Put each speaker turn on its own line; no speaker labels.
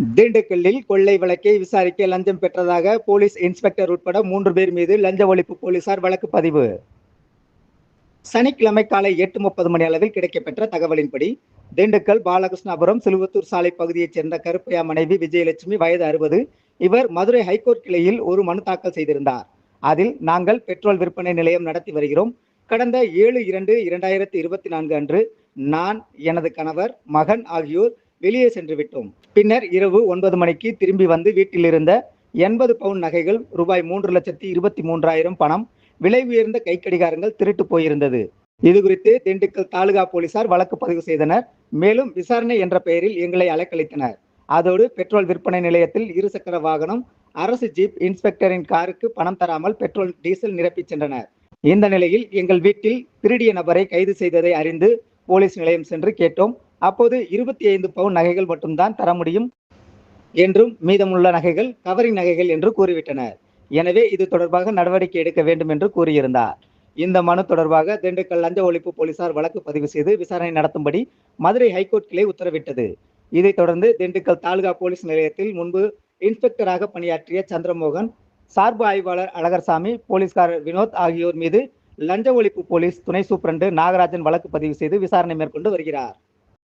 திண்டுக்கல்லில் கொள்ளை வழக்கை விசாரிக்க லஞ்சம் பெற்றதாக போலீஸ் இன்ஸ்பெக்டர் உட்பட மூன்று பேர் மீது லஞ்ச ஒழிப்பு போலீசார் வழக்கு பதிவு. சனிக்கிழமை காலை எட்டு முப்பது மணி அளவில் கிடைக்கப்பெற்ற தகவலின்படி திண்டுக்கல் பாலகிருஷ்ணாபுரம் சிலுவத்தூர் சாலை பகுதியைச் சேர்ந்த கருப்பையா மனைவி விஜயலட்சுமி வயது அறுபது. இவர் மதுரை ஹைகோர்ட் கிளையில் ஒரு மனு தாக்கல் செய்திருந்தார். அதில் நாங்கள் பெட்ரோல் விற்பனை நிலையம் நடத்தி வருகிறோம். கடந்த ஏழு இரண்டு இரண்டாயிரத்தி இருபத்தி நான்கு அன்று நான் எனது கணவர் மகன் ஆகியோர் வெளியே சென்று விட்டோம். பின்னர் இரவு ஒன்பது மணிக்கு திரும்பி வந்து வீட்டில் இருந்த எண்பது பவுன் நகைகள் ரூபாய் மூன்று லட்சத்தி இருபத்தி மூன்றாயிரம் பணம் விலை உயர்ந்த கைக்கடிகாரங்கள் திருட்டு போயிருந்தது. இது குறித்து திண்டுக்கல் தாலுகா போலீசார் வழக்கு பதிவு செய்தனர். மேலும் விசாரணை என்ற பெயரில் எங்களை அலைக்கழித்தனர். அதோடு பெட்ரோல் விற்பனை நிலையத்தில் இருசக்கர வாகனம் அரசு ஜீப் இன்ஸ்பெக்டரின் காருக்கு பணம் தராமல் பெட்ரோல் டீசல் நிரப்பிச் சென்றனர். இந்த நிலையில் எங்கள் வீட்டில் திருடிய நபரை கைது செய்ததை அறிந்து போலீஸ் நிலையம் சென்று கேட்டோம். அப்போது இருபத்தி ஐந்து பவுன் நகைகள் மட்டும்தான் தர முடியும் என்றும் மீதமுள்ள நகைகள் கவரிங் நகைகள் என்று கூறிவிட்டனர். எனவே இது தொடர்பாக நடவடிக்கை எடுக்க வேண்டும் என்று கூறியிருந்தார். இந்த மனு தொடர்பாக திண்டுக்கல் லஞ்ச ஒழிப்பு போலீசார் வழக்கு பதிவு செய்து விசாரணை நடத்தும்படி மதுரை ஹைகோர்ட் கிளை உத்தரவிட்டது. இதைத் தொடர்ந்து திண்டுக்கல் தாலுகா போலீஸ் நிலையத்தில் முன்பு இன்ஸ்பெக்டராக பணியாற்றிய சந்திரமோகன் சார்பு ஆய்வாளர் அழகர்சாமி போலீஸ்காரர் வினோத் ஆகியோர் மீது லஞ்ச ஒழிப்பு போலீஸ் துணை சூப்பரண்டு நாகராஜன் வழக்கு பதிவு செய்து விசாரணை மேற்கொண்டு வருகிறார்.